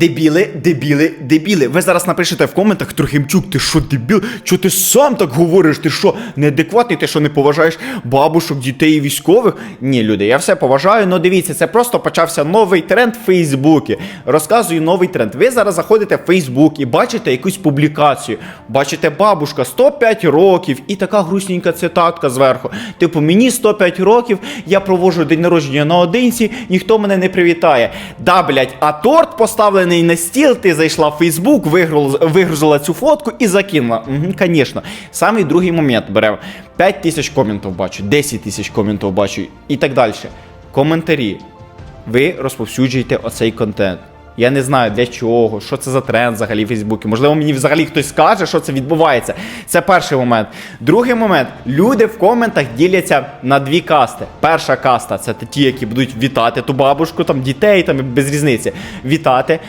Дебіли, дебіли, дебіли. Ви зараз напишете в коментах Трохимчук, ти що дебіл? Чого ти сам так говориш? Ти що, неадекватний, ти що не поважаєш бабушок, дітей і військових? Ні, люди, я все поважаю, але дивіться, це просто почався новий тренд в Фейсбуці. Розказую новий тренд. Ви зараз заходите в Фейсбук і бачите якусь публікацію. Бачите, бабушка 105 років і така грустненька цитатка зверху. Типу, мені 105 років, я проводжу день народження наодинці, ніхто мене не привітає. Да, блять, а торт поставлений на стіл, ти зайшла в Фейсбук, вигрузила, цю фотку і закинула. Угу, звісно. Самий другий момент беремо. 5 тисяч коментів бачу, 10 тисяч коментів бачу і так далі. Коментарі. Ви розповсюджуєте оцей контент. Я не знаю для чого, що це за тренд взагалі в Фейсбуці. Можливо, мені взагалі хтось скаже, що це відбувається. Це перший момент. Другий момент. Люди в коментах діляться на дві касти. Перша каста це ті, які будуть вітати ту бабушку, там дітей, там без різниці. Вітати.